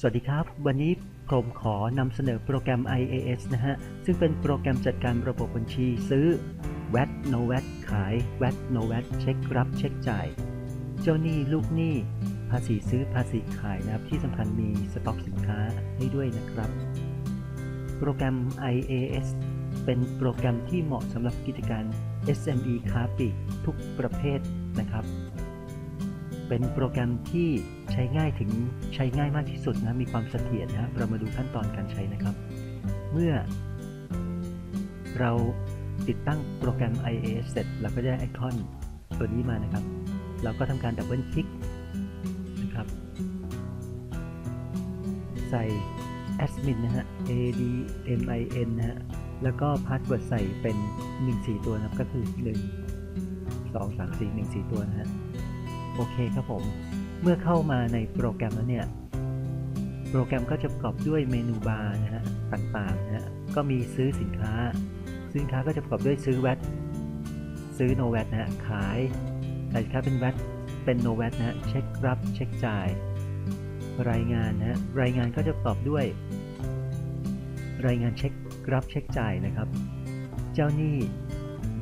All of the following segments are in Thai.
สวัสดีครับ วันนี้ผมขอนำเสนอโปรแกรม IAS นะฮะ ซึ่งเป็นโปรแกรมจัดการระบบบัญชีซื้อ VAT No VAT ขาย VAT No VAT เช็ครับ เช็คจ่าย เจ้าหนี้ลูกหนี้ ภาษีซื้อภาษีขายนะครับ ที่สำคัญมีสต็อกสินค้าให้ด้วยนะครับ โปรแกรม IAS เป็นโปรแกรมที่เหมาะสำหรับกิจการ SME ค้าปลีกทุกประเภทนะครับ เป็นโปรแกรมที่ใช้ง่ายถึงใช้ง่ายมากที่สุดนะมีความเสถียรนะเรามาดูขั้นตอนการใช้นะครับ เมื่อ เราติดตั้งโปรแกรม IAS เสร็จเราก็จะได้ไอคอนตัวนี้มานะครับ เราก็ทำการดับเบิลคลิกนะครับ ใส่ admin นะฮะ A D M I N นะฮะแล้วก็พาสเวิร์ดใส่เป็น 1 4 ตัวนะครับก็คือ 1 2 3 4 1 4 ตัวนะฮะ โอเคครับผม เมื่อเข้ามาในโปรแกรมแล้วเนี่ย โปรแกรมก็จะประกอบด้วยเมนูบาร์นะฮะต่างๆนะฮะก็มีซื้อสินค้า สินค้าก็จะประกอบด้วยซื้อแวตซื้อโนแวตนะฮะขายขายสินค้าเป็นแวตเป็นโนแวตนะฮะเช็ครับ เช็คจ่าย รายงานนะฮะรายงานก็จะประกอบด้วย รายงานเช็ครับเช็คจ่ายนะครับ เจ้าหนี้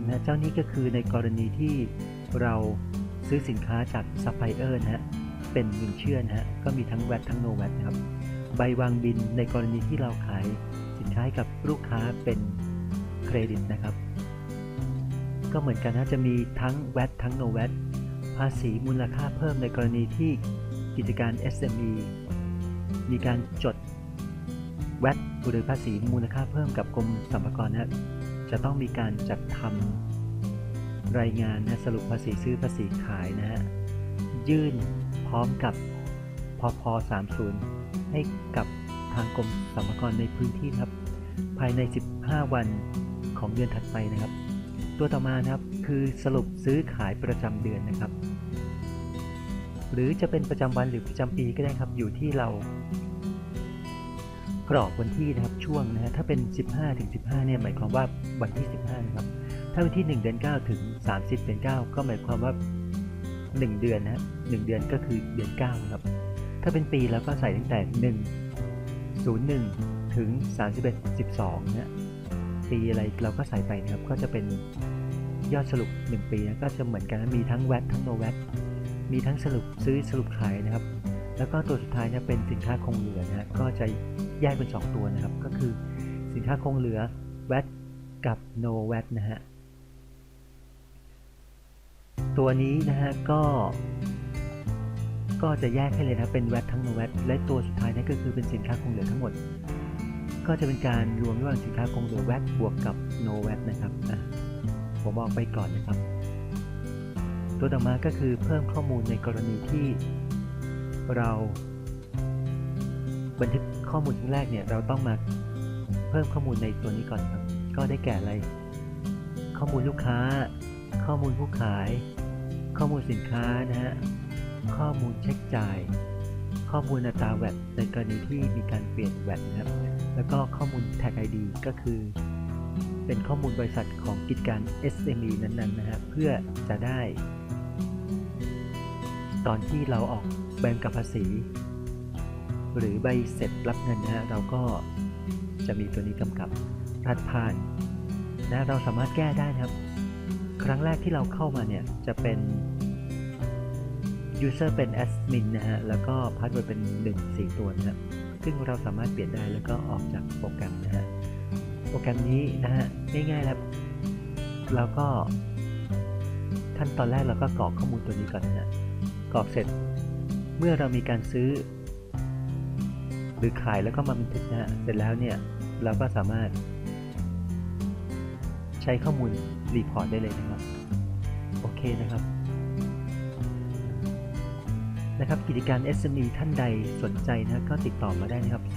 นะเจ้าหนี้ก็คือในกรณีที่เรา ซื้อสินค้าจากซัพพลายเออร์นะฮะเป็นเงินเชื่อนะฮะก็มีทั้งแวตทั้งโนแวตนะครับใบวางบินในกรณีที่เราขายสินค้ากับลูกค้าเป็นเครดิตนะครับ ก็เหมือนกันนะจะมีทั้งแวตทั้งโนแวตภาษีมูลค่าเพิ่มในกรณีที่กิจการ SME มีการจดแวตหรือภาษีมูลค่าเพิ่มกับกรมสรรพากรนะจะต้องมีการจัดทำ รายงานนะสรุปภาษีซื้อภาษีขายนะฮะยื่นพร้อมกับพพ30 ให้กับทางกรมสรรพากรในพื้นที่ครับ ภายใน 15 วันของเดือนถัดไปนะครับ ตัวต่อมานะครับคือสรุปซื้อขายประจำเดือนนะครับ หรือจะเป็นประจำวันหรือประจำปีก็ได้ครับอยู่ที่เรา กรอกวันที่นะครับช่วงนะฮะถ้าเป็น 15ถึง15 เนี่ยหมายความว่าวันที่ 15 นะครับ ถ้าวันที่ 1 เดือน 9 ถึง 30 เดือน 9 ก็หมายความว่า 1 เดือนนะฮะ1เดือนก็คือเดือน9นะครับ ถ้าเป็นปีเราก็ใส่ตั้งแต่ 1 01 ถึง 31 12นะปีอะไรเราก็ใส่ไปนะครับ ก็จะเป็นยอดสรุป 1 ปีนะก็จะเหมือนกันนะมีทั้งแวตทั้งโนแวตมีทั้งสรุปซื้อสรุปขายนะครับ แล้วก็ตัวสุดท้ายเนี่ยเป็นสินค้าคงเหลือนะฮะก็จะแยกเป็น 2 ตัวนะครับ ก็คือสินค้าคงเหลือ VAT กับ no VAT นะฮะ ตัวนี้นะฮะก็ ก็จะแยกให้เลยนะเป็น VAT ทั้ง no VAT และตัวสุดท้ายนั่นก็คือเป็นสินค้าคงเหลือทั้งหมด ก็จะเป็นการรวมระหว่างสินค้าคงเหลือ VAT บวกกับ no VAT นะครับอะผมบอกไปก่อนนะครับ ตัวต่อมาก็คือเพิ่มข้อมูลในกรณีที่เราบันทึกข้อมูลครั้งแรกเนี่ยเราต้องมาเพิ่มข้อมูลในตัวนี้ก่อนครับ ก็ได้แก่อะไร ข้อมูลลูกค้า ข้อมูลผู้ขาย ข้อมูลสินค้านะฮะข้อมูลเช็คจ่าย ข้อมูลอัตราแวดในกรณีที่มีการเปลี่ยนแวดนะครับ แล้วก็ข้อมูลแท็ก ID ก็คือ เป็นข้อมูลบริษัทของกิจการ SME นั้นๆนะฮะเพื่อจะได้ ตอนที่เราออกใบกำกับภาษี หรือใบเสร็จรับเงินนะฮะเราก็จะมีตัวนี้กำกับพลัดผ่านนะเราสามารถแก้ได้นะครับ ครั้งแรกที่เราเข้ามาเนี่ย จะเป็น user เป็น admin นะฮะ แล้วก็พาสเวิร์ดเป็น 1 4 ตัวนะฮะ ซึ่งเราสามารถเปลี่ยนได้แล้วก็ออกจากโปรแกรมนะฮะ โปรแกรมนี้นะฮะ ง่ายๆแล้วเราก็ขั้นตอนแรกเราก็กรอกข้อมูลตัวนี้ก่อนนะฮะกรอกเสร็จเมื่อเรามีการซื้อ หรือขายแล้วก็มาบันทึกนะฮะเสร็จแล้วเนี่ยเราก็สามารถใช้ข้อมูล รีพอร์ตได้เลยนะครับ โอเคนะครับ นะครับกิจการ SME ท่านใดสนใจนะก็ติดต่อมาได้นะครับ 0816949445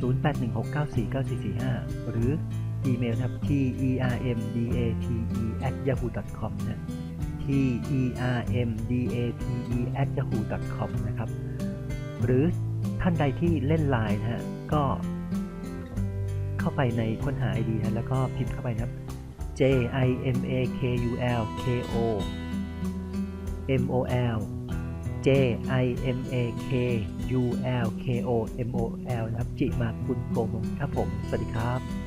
0816949445 หรืออีเมลครับ termdate@yahoo.com นะ termdate@yahoo.com นะครับ หรือท่านใดที่เล่นไลน์นะฮะก็ เข้าไปในค้นหา ID นะแล้วก็พิมพ์เข้าไปนะครับ J I M A K U L K O M O L J I M A K U L K O M O L นะครับ จิมาคุณโกมลครับผม สวัสดีครับ